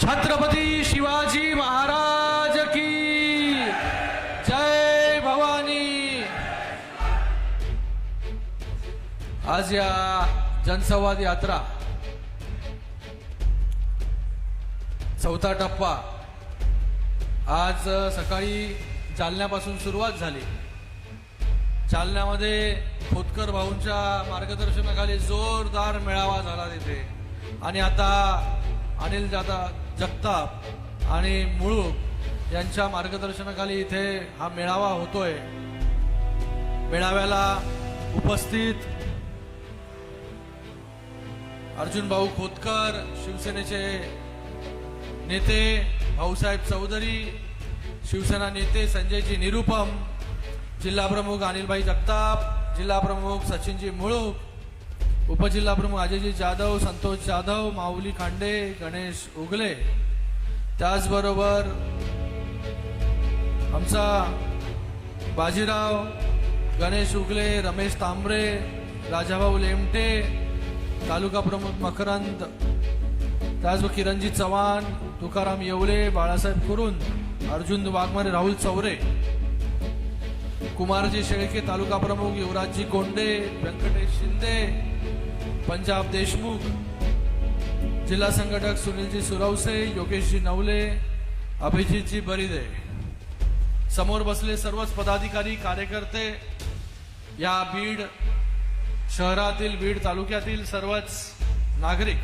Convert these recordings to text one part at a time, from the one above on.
छत्रपती शिवाजी महाराज की जय भवानी। आज या जनसंवाद यात्रा चौथा टप्पा आज सकाळी जालन्यापासून सुरुवात झाली. जालन्यामध्ये खोतकर भाऊंच्या मार्गदर्शनाखाली जोरदार मेळावा झाला तिथे. आणि आता अनिल दादा जगताप आणि मुळूक यांच्या मार्गदर्शनाखाली इथे हा मेळावा होतोय. मेळाव्याला उपस्थित अर्जुन भाऊ खोतकर शिवसेनेचे नेते भाऊसाहेब चौधरी शिवसेना नेते संजयजी निरुपम जिल्हा प्रमुख अनिलभाई जगताप जिल्हा प्रमुख सचिनजी मुळूक उपजिल्हा प्रमुख अजयजी जाधव संतोष जाधव माऊली खांडे गणेश उगले. त्याचबरोबर आमचा बाजीराव गणेश उगले रमेश तांबरे राजाभाऊ लेमटे तालुका प्रमुख मकरंद त्याचबरोबर किरणजी चव्हाण तुकाराम येवले बाळासाहेब कुरुंद अर्जुन वाघमारे राहुल चौरे. कुमारजी शेळके तालुका प्रमुख युवराजजी कोंडे व्यंकटेश शिंदे पंजाब देशमुख जिल्हा संघटक सुनीलजी सुरवसे योगेशजी नवले अभिजितजी बरिदे। समोर बसले सर्वच पदाधिकारी कार्यकर्ते या बीड शहरातील बीड तालुक्यातील सर्वच नागरिक।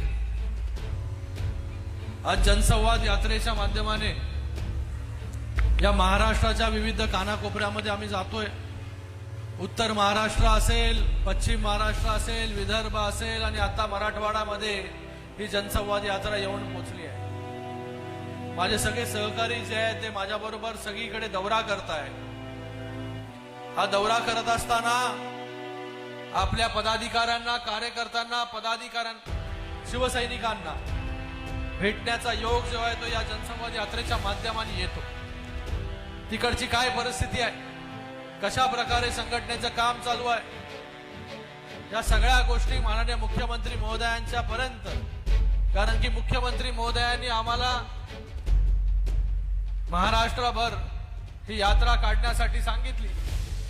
आज जनसंवाद यात्रेच्या माध्यमाने या महाराष्ट्राच्या विविध कानाकोपऱ्यामध्ये आम्ही जातोय. उत्तर महाराष्ट्र असेल पश्चिम महाराष्ट्र असेल विदर्भ असेल आणि आता मराठवाडामध्ये ही जनसंवाद यात्रा येऊन पोहोचली आहे. माझे सगळे सहकारी जे आहेत ते माझ्याबरोबर सगळीकडे दौरा करताय. हा दौरा करत असताना आपल्या पदाधिकाऱ्यांना कार्यकर्त्यांना पदाधिकाऱ्यांना शिवसैनिकांना भेटण्याचा योग जो आहे तो या जनसंवाद यात्रेच्या माध्यमाने येतो. तिकडची काय परिस्थिती आहे? कशा प्रकारे संघटनेचं काम चालू आहे? या सगळ्या गोष्टी माननीय मुख्यमंत्री महोदयांच्या पर्यंत कारण की मुख्यमंत्री महोदयांनी आम्हाला महाराष्ट्रभर ही यात्रा काढण्यासाठी सांगितली.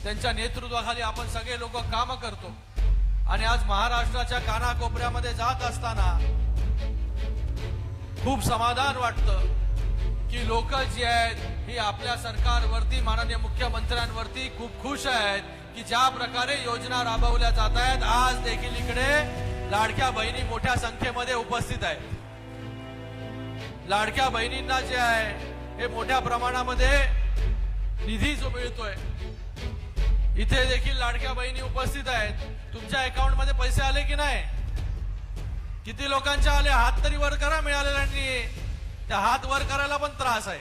त्यांच्या नेतृत्वाखाली आपण सगळे लोक काम करतो. आणि आज महाराष्ट्राच्या कानाकोपऱ्यामध्ये जात असताना खूप समाधान वाटतं. की लोक जी आहेत ही आपल्या सरकारवरती माननीय मुख्यमंत्र्यांवरती खूप खुश आहेत की ज्या प्रकारे योजना राबवल्या जात आहेत आज देखील इकडे लाडक्या बहिणी मोठ्या संख्येमध्ये उपस्थित आहेत. लाडक्या बहिणींना जे आहे हे मोठ्या प्रमाणामध्ये निधी जो मिळतोय इथे देखील लाडक्या बहिणी उपस्थित आहेत. तुमच्या अकाउंटमध्ये पैसे आले की नाही? किती लोकांच्या आले? हात तरी वर करा मिळालेल्यांनी त्या हात वर करायला पण त्रास आहे.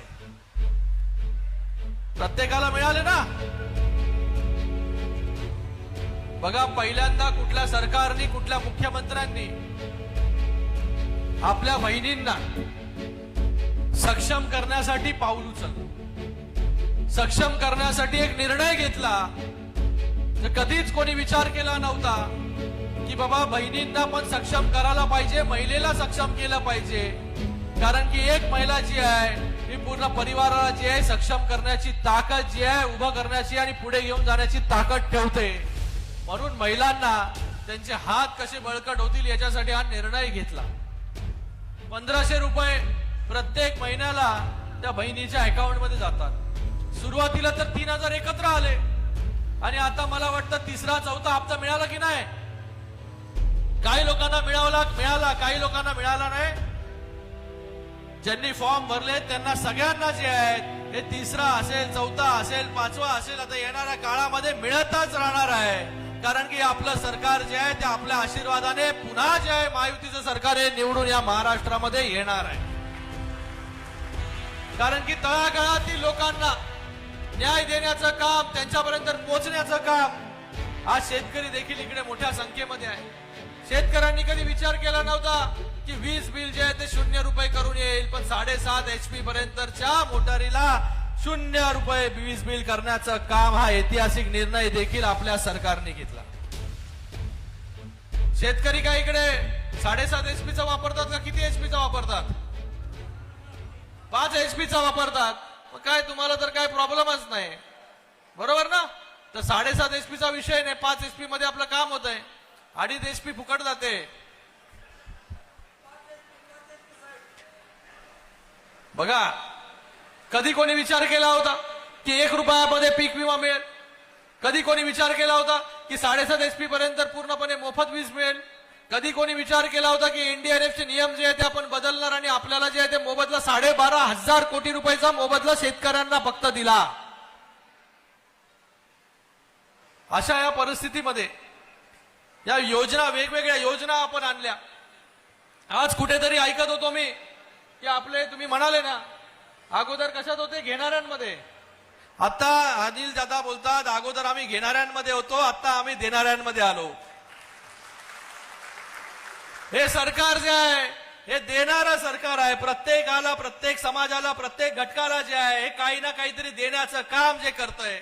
प्रत्येकाला मिळाले ना? बघा पहिल्यांदा कुठल्या सरकारनी कुठल्या मुख्यमंत्र्यांनी आपल्या बहिणींना सक्षम करण्यासाठी पाऊल उचललं. सक्षम करण्यासाठी एक निर्णय घेतला. तर कधीच कोणी विचार केला नव्हता की बाबा बहिणींना पण सक्षम करायला पाहिजे महिलेला सक्षम केलं पाहिजे. कारण की एक महिला जी आहे ही पूर्ण परिवाराला जी आहे सक्षम करण्याची ताकद जी आहे उभं करण्याची आणि पुढे घेऊन जाण्याची ताकद ठेवते. म्हणून महिलांना त्यांचे हात कसे बळकट होतील याच्यासाठी हा निर्णय घेतला. पंधराशे रुपये प्रत्येक महिन्याला त्या बहिणीच्या अकाउंटमध्ये जातात. सुरुवातीला तर तीन हजार एकत्र आले. आणि आता मला वाटतं तिसरा चौथा हप्ता मिळाला की नाही? काही लोकांना मिळाला मिळाला काही लोकांना मिळाला नाही. ज्यांनी फॉर्म भरले त्यांना सगळ्यांना जे आहेत हे तिसरा असेल चौथा असेल पाचवा असेल आता येणाऱ्या काळामध्ये मिळतच राहणार आहे. कारण की आपलं सरकार जे आहे ते आपल्या आशीर्वादाने पुन्हा जे आहे महायुतीचं सरकार हे निवडून या महाराष्ट्रामध्ये येणार आहे. कारण की तळागाळातील लोकांना न्याय देण्याचं काम त्यांच्यापर्यंत पोहोचण्याचं काम आज शेतकरी देखील इकडे मोठ्या संख्येमध्ये आहे. शेतकऱ्यांनी कधी विचार केला नव्हता की वीज बिल जे आहे ते शून्य रुपये करून येईल पण साडेसात एच पी पर्यंतच्या मोटारीला शून्य रुपये वीज बिल करण्याचं काम हा ऐतिहासिक निर्णय देखील आपल्या सरकारने घेतला. शेतकरी काय इकडे साडेसात एचपीचा वापरतात का? किती एचपीचा वापरतात? पाच एचपीचा वापरतात. मग काय तुम्हाला तर काय प्रॉब्लेमच नाही. बरोबर ना? तर साडेसात एचपीचा विषय नाही पाच एचपी मध्ये आपलं काम होत आहे. अडीच पी फुकट जाते. बघा कधी कोणी विचार केला होता की एक रुपयामध्ये पीक विमा मिळेल? कधी कोणी विचार केला होता की साडेसात पी पर्यंत पूर्णपणे मोफत वीज मिळेल? कधी कोणी विचार केला होता की एनडीआरएफचे नियम जे आहे ते आपण बदलणार आणि आपल्याला जे आहे ते मोबदला साडेबारा हजार कोटी रुपयाचा मोबदला शेतकऱ्यांना फक्त दिला? अशा या परिस्थितीमध्ये या योजना वेगवेगळ्या योजना आपण आणल्या. आज कुठेतरी ऐकत होतो मी की आपले तुम्ही म्हणाले ना अगोदर कशात होते? घेणाऱ्यांमध्ये. आता अनिल दादा बोलतात अगोदर आम्ही घेणाऱ्यांमध्ये होतो आता आम्ही देणाऱ्यांमध्ये आलो. हे सरकार जे आहे हे देणारं सरकार आहे प्रत्येकाला प्रत्येक समाजाला प्रत्येक घटकाला जे आहे हे काही ना काहीतरी देण्याचं काम जे करतंय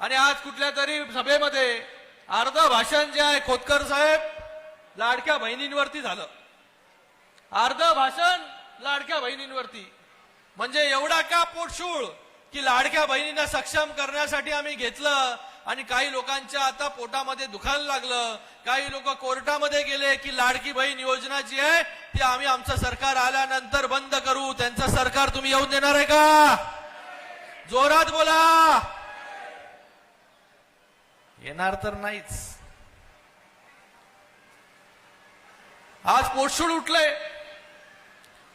आणि आज कुठल्या तरी सभेमध्ये अर्ध भाषण जे आहे खोतकर साहेब लाडक्या बहिणींवरती झालं. अर्ध भाषण लाडक्या बहिणींवरती. म्हणजे एवढा का पोटशूळ की लाडक्या बहिणींना सक्षम करण्यासाठी आम्ही घेतलं आणि काही लोकांच्या आता पोटामध्ये दुखायला लागलं. काही लोक कोर्टामध्ये गेले की लाडकी बहीण योजना जी आहे ती आम्ही आमचं सरकार आल्यानंतर बंद करू. त्यांचं सरकार तुम्ही येऊन देणार आहे का? जोरात बोला! येणार तर नाहीच. आज पोटशूळ उठलंय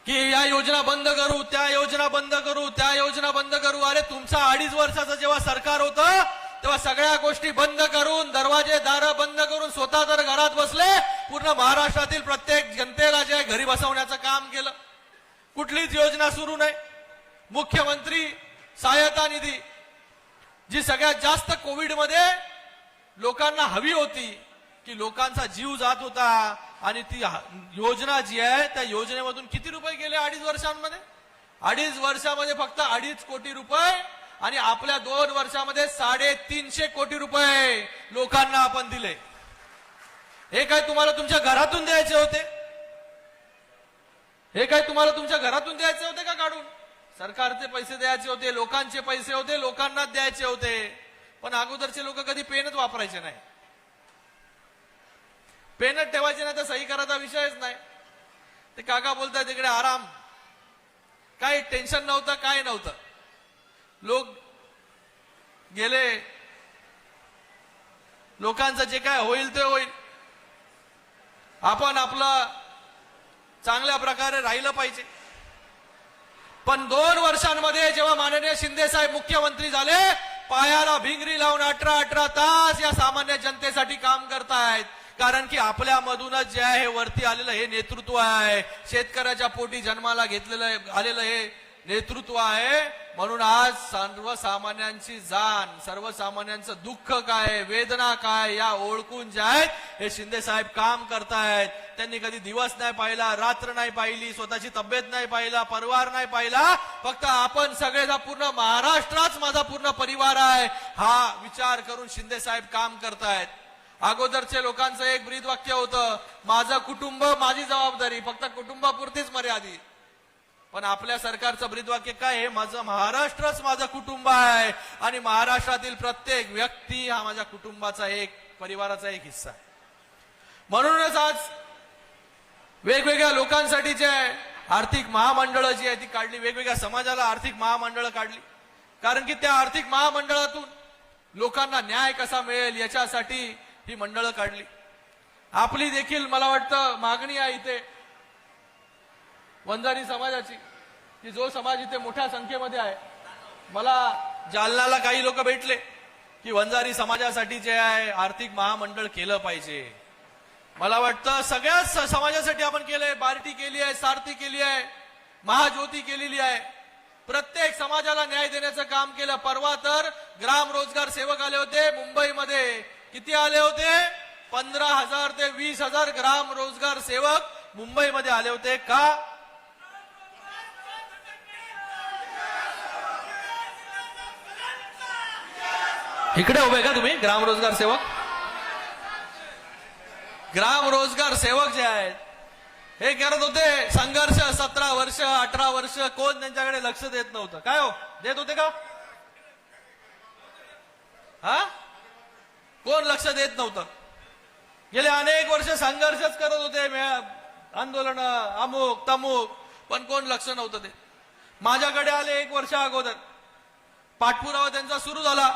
की या योजना बंद करू त्या योजना बंद करू त्या योजना बंद करू. अरे तुमचा अडीच वर्षाचं जेव्हा सरकार होतं तेव्हा सगळ्या गोष्टी बंद करून दरवाजे दार बंद करून स्वतः तर घरात बसले. पूर्ण महाराष्ट्रातील प्रत्येक जनतेला जे घरी बसवण्याचं काम केलं. कुठलीच योजना सुरू नाही. मुख्यमंत्री सहायता निधी जी सगळ्यात जास्त कोविडमध्ये लोकांना हवी होती की लोकांचा जीव जात होता आणि ती योजना जी आहे त्या योजनेमधून किती रुपये गेले अडीच वर्षांमध्ये? अडीच वर्षामध्ये फक्त अडीच कोटी रुपये आणि आपल्या दोन वर्षामध्ये साडेतीनशे कोटी रुपये लोकांना आपण दिले. हे काय तुम्हाला तुमच्या घरातून द्यायचे होते? हे काय तुम्हाला तुमच्या घरातून द्यायचे होते का काढून? सरकारचे पैसे द्यायचे होते लोकांचे पैसे होते लोकांनाच द्यायचे होते. पण अगोदरचे लोक कधी पेनच वापरायचे नाही. पेनच ठेवायचे नाही तर सही करायचा विषयच नाही. ते काका बोलतात तिकडे आराम. काही टेन्शन नव्हतं काय नव्हतं. लोक गेले. लोकांचं जे काय होईल ते होईल. आपण आपलं चांगल्या प्रकारे राहिलं पाहिजे. पण दोन वर्षांमध्ये जेव्हा माननीय शिंदे साहेब मुख्यमंत्री झाले पायाला भिंगरी लावून अठरा अठरा तास या सामान्य जनतेसाठी काम करतायत. कारण की आपल्यामधूनच जे आहे वरती आलेलं हे नेतृत्व आहे. शेतकऱ्याच्या पोटी जन्माला घेतलेलं आहे- आलेलं हे नेतृत्व आहे. म्हणून आज सर्वसामान्यांची जाण सर्वसामान्यांचं दुःख काय वेदना काय या ओळखून जे आहेत हे शिंदे साहेब काम करतायत. त्यांनी कधी दिवस नाही पाहिला रात्र नाही पाहिली स्वतःची तब्येत नाही पाहिला परिवार नाही पाहिला. फक्त आपण सगळेचा पूर्ण महाराष्ट्राच माझा पूर्ण परिवार आहे. हा विचार करून शिंदे साहेब काम करतायत. अगोदरचे लोकांचं एक ब्रीद वाक्य होतं माझं कुटुंब माझी जबाबदारी फक्त पण आपल्या सरकारचं ब्रीदवाक्य काय आहे? माझं महाराष्ट्रच माझं कुटुंब आहे. आणि महाराष्ट्रातील प्रत्येक व्यक्ती हा माझ्या कुटुंबाचा एक परिवाराचा एक हिस्सा आहे. म्हणूनच आज वेगवेगळ्या लोकांसाठी जे आहे आर्थिक महामंडळं जी आहे ती काढली वेगवेगळ्या समाजाला आर्थिक महामंडळं काढली. कारण की त्या आर्थिक महामंडळातून लोकांना न्याय कसा मिळेल याच्यासाठी ही मंडळं काढली. आपली देखील मला वाटतं मागणी आहे इथे. वंजारी समाजाची की जो समाज इथे मोठ्या संख्येमध्ये आहे. मला जालनाला काही लोक भेटले की वंजारी समाजासाठी जे आहे आर्थिक महामंडळ केलं पाहिजे. मला वाटतं सगळ्याच स- समाजासाठी आपण केलंय बार्टी केली आहे सारथी केली आहे महाज्योती केलेली आहे. प्रत्येक समाजाला न्याय देण्याचं काम केलं. परवा तर ग्राम रोजगार सेवक आले होते मुंबईमध्ये. किती आले होते? पंधरा हजार ते वीस हजार ग्राम रोजगार सेवक मुंबईमध्ये आले होते. का? इकडे उभे का तुम्ही? ग्राम रोजगार सेवक? ग्राम रोजगार सेवक जे आहेत हे करत होते संघर्ष सतरा वर्ष अठरा वर्ष कोण त्यांच्याकडे लक्ष देत नव्हतं. काय हो? देत होते का? हा? कोण लक्ष देत नव्हतं? गेले अनेक वर्ष संघर्षच करत होते आंदोलन अमुक तमुक पण कोण लक्ष नव्हतं ते माझ्याकडे आले एक वर्ष अगोदर. पाठपुरावा त्यांचा सुरू झाला.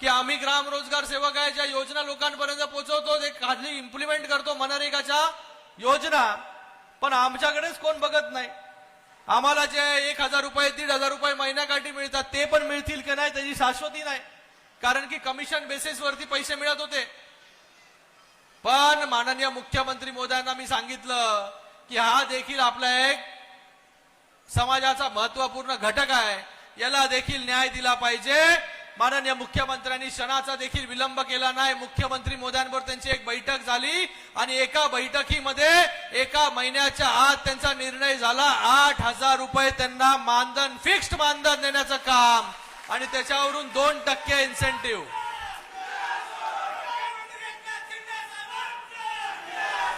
की आम्ही ग्राम रोजगार सेवक आहे ज्या योजना लोकांपर्यंत पोहोचवतो ते खाली इम्प्लिमेंट करतो मनरेगाच्या योजना. पण आमच्याकडेच कोण बघत नाही? आम्हाला जे एक हजार रुपये दीड हजार रुपये महिन्याकाठी मिळतात ते पण मिळतील की नाही त्याची शाश्वती नाही. कारण की कमिशन बेसिसवरती पैसे मिळत होते. पण माननीय मुख्यमंत्री मोदयांना मी सांगितलं की हा देखील आपला एक समाजाचा महत्त्वपूर्ण घटक आहे. याला देखील न्याय दिला पाहिजे. माननीय मुख्यमंत्र्यांनी क्षणाचा देखील विलंब केला नाही. मुख्यमंत्री मोद्यांवर त्यांची एक बैठक झाली आणि एका बैठकीमध्ये एका महिन्याच्या आत त्यांचा निर्णय झाला. आठ हजार रुपये त्यांना मानधन फिक्स्ड मानधन देण्याचं काम. आणि त्याच्यावरून दोन टक्के इन्सेंटिव्ह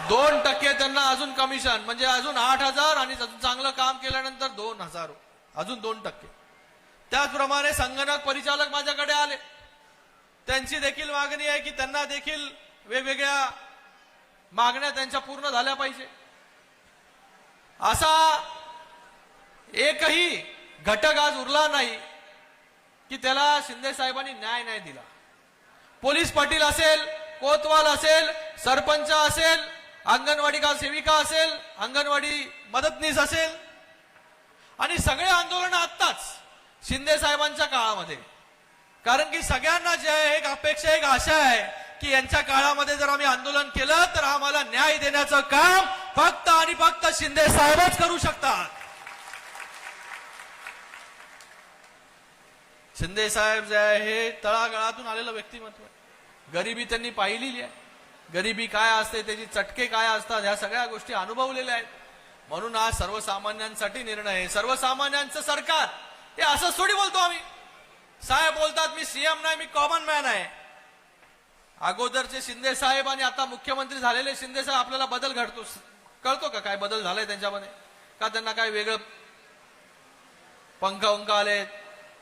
दोन टक्के त्यांना अजून कमिशन म्हणजे अजून आठ हजार आणि अजून चांगलं काम केल्यानंतर दोन हजार. अजून दोन टक्के. त्याचप्रमाणे संगणक परिचालक माझ्याकडे आले. त्यांची देखील मागणी आहे की त्यांना देखील वेगवेगळ्या मागण्या त्यांच्या पूर्ण झाल्या पाहिजे. असा एकही घटक आज उरला नाही की त्याला शिंदे साहेबांनी न्याय नाही दिला. पोलीस पाटील असेल कोतवाल असेल सरपंच असेल अंगणवाडी का सेविका असेल अंगणवाडी मदतनीस असेल आणि सगळे आंदोलन आत्ताच शिंदे साहेबांच्या काळामध्ये. कारण की सगळ्यांना जे आहे एक अपेक्षा एक आशा आहे की यांच्या काळामध्ये जर आम्ही आंदोलन केलं तर आम्हाला न्याय देण्याचं काम फक्त आणि फक्त शिंदे साहेबच करू शकतात. शिंदे साहेब जे आहे हे तळागाळातून आलेलं व्यक्तिमत्व आहे. गरिबी त्यांनी पाहिलेली आहे. गरिबी काय असते त्याची चटके काय असतात ह्या सगळ्या गोष्टी अनुभवलेल्या आहेत. म्हणून आज सर्वसामान्यांसाठी निर्णय सर्वसामान्यांचं सरकार. हे असंच थोडी बोलतो आम्ही. साहेब बोलतात मी सीएम नाही मी कॉमन मॅन आहे. अगोदरचे शिंदे साहेब आणि आता मुख्यमंत्री झालेले शिंदे साहेब आपल्याला बदल घडतो. कळतो का काय बदल झालाय त्यांच्यामध्ये? का त्यांना काय वेगळं पंख उंक आलेत?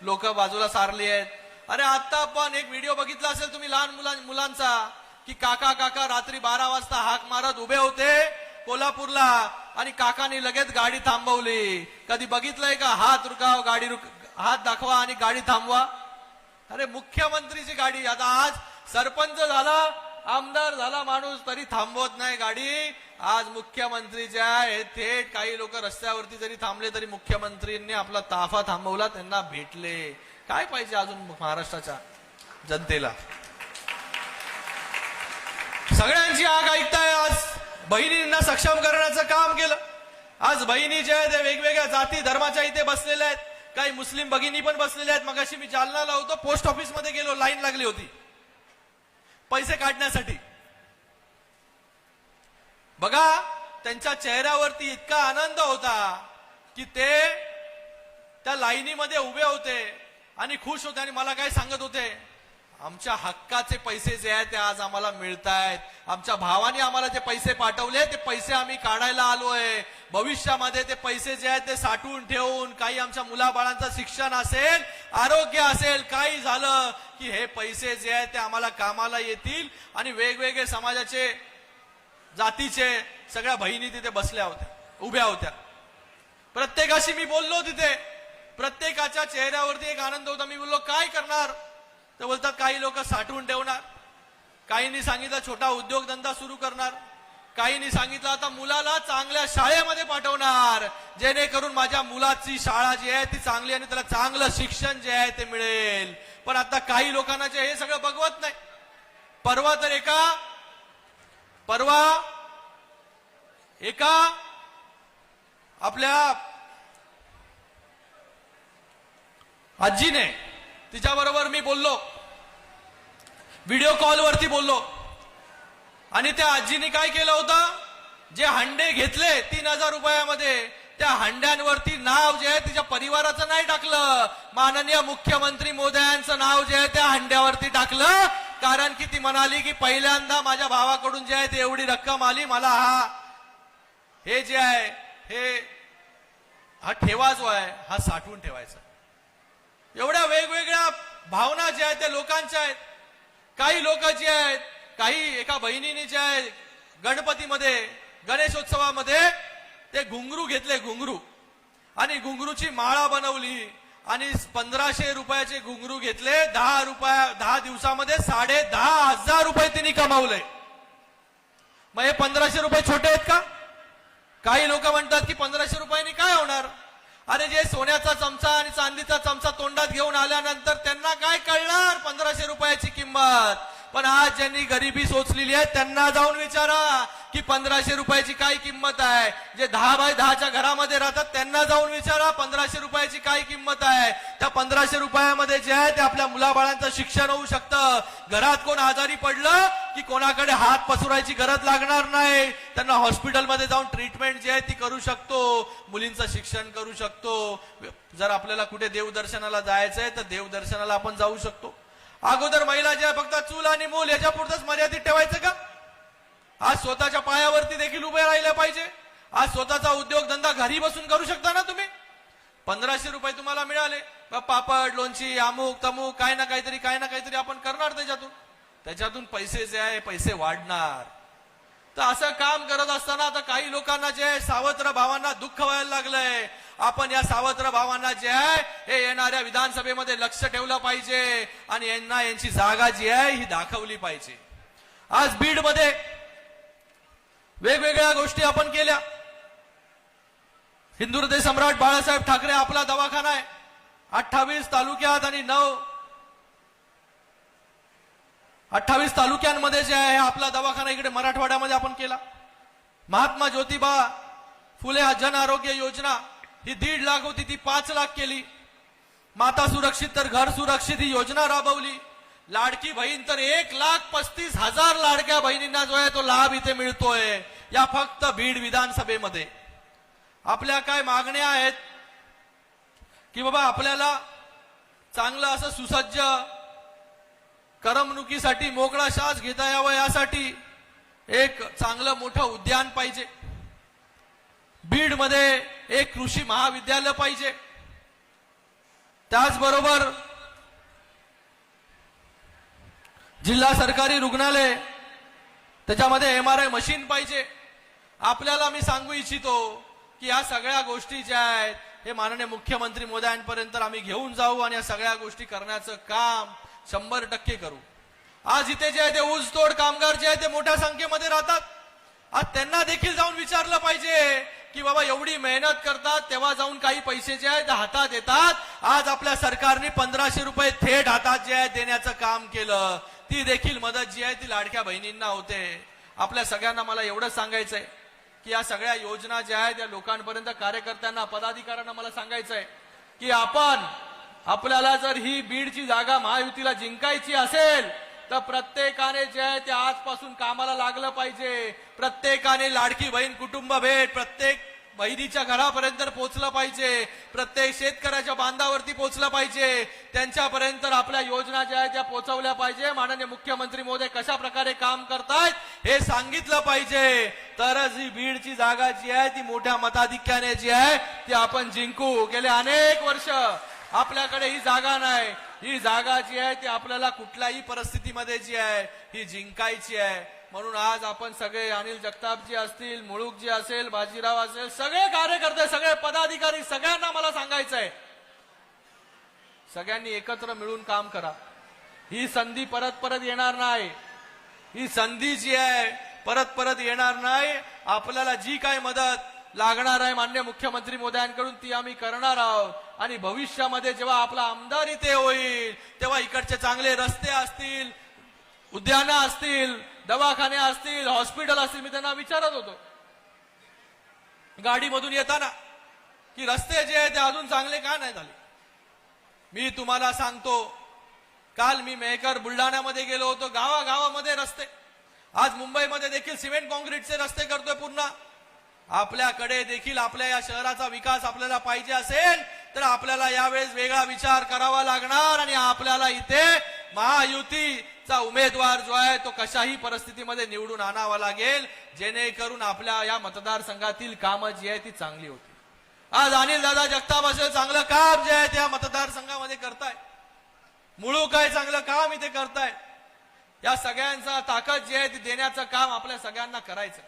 लोक बाजूला सारली आहेत? अरे आता पण एक व्हिडिओ बघितला असेल तुम्ही लहान मुलां मुलांचा की काका काका रात्री बारा वाजता हाक मारत उभे होते कोल्हापूरला. आणि काकानी लगेच गाडी थांबवली. कधी बघितलंय का? हात रुकाव गाडी रुक हात दाखवा आणि गाडी थांबवा. अरे मुख्यमंत्रीची गाडी. आता आज सरपंच झाला आमदार झाला माणूस तरी थांबवत नाही गाडी. आज मुख्यमंत्री जे आहे. थेट काही लोक रस्त्यावरती जरी थांबले तरी मुख्यमंत्रींनी आपला ताफा थांबवला त्यांना भेटले. काय पाहिजे अजून महाराष्ट्राच्या जनतेला? सगळ्यांची आग ऐकताय आज. बहिणींना सक्षम करण्याचं काम केलं. आज बहिणी जे आहेत वेगवेगळ्या जाती धर्माच्या इथे बसलेल्या आहेत. काही मुस्लिम भगिनी पण बसलेल्या आहेत. मगाशी मी जालनाला होतो पोस्ट ऑफिसमध्ये गेलो लाईन लागली होती. पैसे काढण्यासाठी. बघा त्यांच्या चेहऱ्यावरती इतका आनंद होता की ते त्या लाईनीमध्ये उभे होते आणि खुश होते आणि मला काय सांगत होते आमच्या हक्काचे पैसे जे आहेत ते आज आम्हाला मिळत आहेत आमच्या भावाने आम्हाला जे पैसे पाठवले ते पैसे आम्ही काढायला आलोय. भविष्यामध्ये ते पैसे जे आहेत ते साठवून ठेवून काही आमच्या मुलाबाळांचं शिक्षण असेल आरोग्य असेल काही झालं की हे पैसे जे आहेत ते आम्हाला कामाला येतील आणि वेगवेगळे समाजाचे जातीचे सगळ्या बहिणी तिथे बसल्या होत्या उभ्या होत्या. प्रत्येकाशी मी बोललो तिथे. प्रत्येकाच्या चेहऱ्यावरती एक आनंद होता. मी बोललो काय करणार? तर बोलतात काही लोक साठवून ठेवणार. काहींनी सांगितलं छोटा उद्योगधंदा सुरू करणार. काहींनी सांगितलं आता मुलाला चांगल्या शाळेमध्ये पाठवणार. जेणेकरून माझ्या मुलाची शाळा जी आहे ती चांगली आणि त्याला चांगलं शिक्षण जे आहे ते मिळेल. पण आता काही लोकांना जे हे सगळं बघवत नाही. परवा तर एका परवा एका आपल्या आजीने तिच्याबरोबर मी बोललो. व्हिडिओ कॉलवरती बोललो. आणि त्या आजीने काय केलं होतं? जे हंडे घेतले तीन हजार रुपयामध्ये त्या हंड्यांवरती नाव जे आहे तिच्या परिवाराचं नाही टाकलं. माननीय मुख्यमंत्री मोदयांचं नाव जे आहे त्या हंड्यावरती टाकलं. कारण की ती म्हणाली की पहिल्यांदा माझ्या भावाकडून जे आहे ते एवढी रक्कम आली. मला हा हे जे आहे हे हा ठेवा जो आहे हा साठवून ठेवायचा. एवढ्या वेगवेगळ्या भावना ज्या आहेत त्या लोकांच्या आहेत. काही लोक जे आहेत काही एका बहिणीने जे आहे गणपतीमध्ये गणेशोत्सवामध्ये ते घुंगरू घेतले घुंगरू. आणि घुंगरूची माळा बनवली आणि पंधराशे रुपयाचे घुंगरू घेतले दहा रुपया दहा दिवसामध्ये साडे दहा हजार रुपये तिने कमावले. मग हे पंधराशे रुपये छोटे आहेत का? काही लोक म्हणतात की पंधराशे रुपयांनी काय होणार? अरे जे सोन्याचा चमचा आणि चांदीचा चमचा तोंडात घेऊन आल्यानंतर त्यांना काय कळणार पंधराशे रुपयाची किंमत पण आज ज्यांनी गरिबी सोचलेली आहे त्यांना जाऊन विचारा की पंधराशे रुपयाची काय किंमत आहे. जे दहा बाय दहाच्या घरामध्ये राहतात त्यांना जाऊन विचारा पंधराशे रुपयाची काय किंमत आहे. त्या पंधराशे रुपयामध्ये जे आहे ते आपल्या मुलाबाळांचं शिक्षण होऊ शकतं. घरात कोण आजारी पडलं की कोणाकडे हात पसरायची गरज लागणार नाही. त्यांना हॉस्पिटलमध्ये जाऊन ट्रीटमेंट जी आहे ती करू शकतो. मुलींचं शिक्षण करू शकतो. जर आपल्याला कुठे देवदर्शनाला जायचंय तर देवदर्शनाला आपण जाऊ शकतो. अगोदर महिला ज्या फक्त चूल आणि मूल याच्या पुरतच मर्यादित ठेवायचं का? आज स्वतःच्या पायावरती देखील उभे राहिले पाहिजे. आज स्वतःचा उद्योगधंदा घरी बसून करू शकता ना तुम्ही? पंधराशे रुपये तुम्हाला मिळाले. पापड लोणची अमुक तमुक काय ना काहीतरी काय ना काहीतरी आपण करणार त्याच्यातून. त्याच्यातून पैसे जे आहे पैसे वाढणार. तर असं काम करत असताना आता काही लोकांना जे आहे सावत्र भावांना दुःख व्हायला लागलंय. आपण या सावत्र भावांना जे आहे हे येणाऱ्या विधानसभेमध्ये लक्ष ठेवलं पाहिजे आणि यांना यांची जागा जी आहे ही दाखवली पाहिजे. आज बीडमध्ये वेगवेगळ्या गोष्टी आपण केल्या. हिंदू हृदय सम्राट बाळासाहेब ठाकरे आपला दवाखाना आहे. अठ्ठावीस तालुक्यात आणि नऊ अठ्ठावीस तालुक्यांमध्ये जे आहे आपला दवाखाना इकडे मराठवाड्यामध्ये आपण केला. महात्मा ज्योतिबा फुले जन आरोग्य योजना ही दीड लाख होती ती पाच लाख केली. माता सुरक्षित तर घर सुरक्षित ही योजना राबवली. लाडकी बहीण तर एक लाख पस्तीस हजार लाडक्या बहिणींना जो आहे तो लाभ इथे मिळतोय. या फक्त बीड विधानसभेमध्ये. आपल्या काय मागण्या आहेत? की बाबा आपल्याला चांगलं असं सुसज्ज करमणुकीसाठी मोकळा श्वास घेता यावा यासाठी एक चांगलं मोठं उद्यान पाहिजे. बीडमध्ये एक कृषी महाविद्यालय पाहिजे. त्याचबरोबर जिल्हा सरकारी रुग्णालय त्याच्यामध्ये एम आर आय मशीन पाहिजे. आपल्याला मी सांगू इच्छितो की या सगळ्या गोष्टी ज्या आहेत हे माननीय मुख्यमंत्री मोदयांपर्यंत आम्ही घेऊन जाऊ आणि या सगळ्या गोष्टी करण्याचं काम शंभर टक्के करू. आज इथे जे आहे ते ऊसतोड कामगार जे आहे ते मोठ्या संख्येमध्ये राहतात. आज त्यांना देखील जाऊन विचारलं पाहिजे की बाबा एवढी मेहनत करतात तेव्हा जाऊन काही पैसे जे आहेत हातात येतात. आज आपल्या सरकारने पंधराशे रुपये थेट हातात जे आहे देण्याचं काम केलं. ती देखील मदत जी आहे ती लाडक्या बहिणींना होते. आपल्या सगळ्यांना मला एवढंच सांगायचंय की या सगळ्या योजना ज्या आहेत त्या लोकांपर्यंत कार्यकर्त्यांना पदाधिकाऱ्यांना मला सांगायचंय की आपण आपल्याला जर ही बीडची जागा महायुतीला जिंकायची असेल तर प्रत्येकाने जे आहे ते आजपासून कामाला लागलं पाहिजे. प्रत्येकाने लाडकी बहीण कुटुंब भेट प्रत्येक बहिणीच्या घरापर्यंत पोहोचलं पाहिजे. प्रत्येक शेतकऱ्याच्या बांधावरती पोहोचलं पाहिजे. त्यांच्यापर्यंत आपल्या योजना ज्या आहेत त्या पोहोचवल्या पाहिजे. माननीय मुख्यमंत्री मोदी कशा प्रकारे काम करतायत हे सांगितलं पाहिजे. तरच ही बीडची जागा जी आहे ती मोठ्या मताधिक्याने जी आहे ती आपण जिंकू. गेले अनेक वर्ष आपल्याकडे ही जागा नाही. ही जागा जी आहे ती आपल्याला कुठल्याही परिस्थितीमध्ये जी आहे ही जिंकायची आहे. म्हणून आज आपण सगळे अनिल जगतापजी असतील मुळूकजी असेल बाजीराव असेल सगळे कार्यकर्ते सगळे पदाधिकारी सगळ्यांना मला सांगायचं आहे सगळ्यांनी एकत्र मिळून काम करा. ही संधी परत परत येणार नाही. ही संधी जी आहे परत परत येणार नाही. आपल्याला जी काय मदत लागणार आहे मान्य मुख्यमंत्री मोदयांकडून ती आम्ही करणार आहोत. आणि भविष्यामध्ये जेव्हा आपला आमदार इथे होईल तेव्हा इकडचे चांगले रस्ते असतील उद्यानं असतील दवाखाने असतील हॉस्पिटल असतील मी त्यांना विचारत होतो. गाडीमधून येताना की रस्ते जे आहे ते अजून चांगले का नाही झाले? मी तुम्हाला सांगतो काल मी मेहकर बुलढाण्यामध्ये गेलो होतो गावागावामध्ये रस्ते. आज मुंबईमध्ये देखील सिमेंट कॉन्क्रीटचे रस्ते करतोय पुन्हा आपल्याकडे देखील आपल्या या शहराचा विकास आपल्याला पाहिजे असेल तर आपल्याला यावेळेस वेगळा विचार करावा लागणार आणि आपल्याला इथे महायुतीचा उमेदवार जो आहे तो कशाही परिस्थितीमध्ये निवडून आणावा लागेल जेणेकरून आपल्या या मतदारसंघातील कामं जी आहे ती चांगली होती आज अनिल दादा जगताप असेल चांगलं काम जे आहे त्या मतदारसंघामध्ये करताय. मुळू काय चांगलं काम इथे करताय. या सगळ्यांचा ताकद जी आहे ती देण्याचं काम आपल्या सगळ्यांना करायचं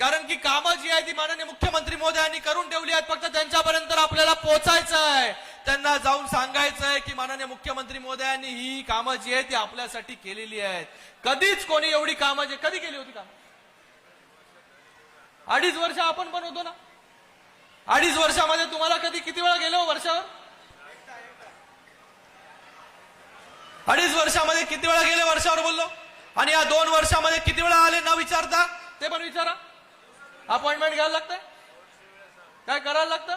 कारण की कामं जी आहे ती माननीय मुख्यमंत्री मोदयांनी करून ठेवली आहेत. फक्त त्यांच्यापर्यंत आपल्याला पोहोचायचं आहे त्यांना जाऊन सांगायचं आहे की माननीय मुख्यमंत्री मोदयांनी ही कामं जी आहे ती आपल्यासाठी केलेली आहेत. कधीच कोणी एवढी कामं जे कधी केली होती काम? अडीच वर्ष आपण पण होतो ना? अडीच वर्षामध्ये तुम्हाला कधी किती वेळा गेलो वर्षावर? अडीच वर्षामध्ये किती वेळा गेले वर्षावर बोललो? आणि या दोन वर्षामध्ये किती वेळा आले न विचारता? ते पण विचारा. अपॉइंटमेंट घ्यायला लागतंय? काय करायला लागतं?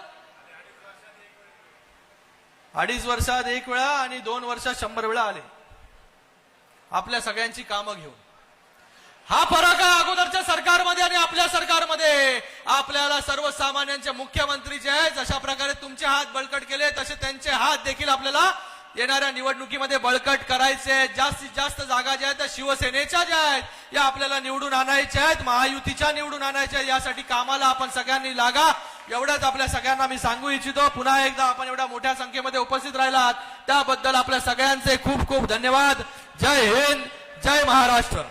अडीच वर्षात एक वेळा आणि दोन वर्षात शंभर वेळा आले. आपल्या सगळ्यांची कामं घेऊन. हा फरक आहे अगोदरच्या सरकारमध्ये आणि आपल्या सरकारमध्ये. आपल्याला सर्वसामान्यांचे मुख्यमंत्री जे आहेत जशा प्रकारे तुमचे हात बळकट केले तसे त्यांचे हात देखील आपल्याला येणाऱ्या निवडणुकीमध्ये बळकट करायचे. आहेत. जास्तीत जास्त जागा ज्या आहेत त्या शिवसेनेच्या ज्या आहेत. या आपल्याला निवडून आणायच्या आहेत महायुतीच्या निवडून आणायच्या आहेत. यासाठी कामाला आपण सगळ्यांनी लागा. एवढंच आपल्या सगळ्यांना मी सांगू इच्छितो. पुन्हा एकदा आपण एवढ्या मोठ्या संख्येमध्ये उपस्थित राहिलात त्याबद्दल आपल्या सगळ्यांचे खूप खूप धन्यवाद. जय हिंद जय महाराष्ट्र.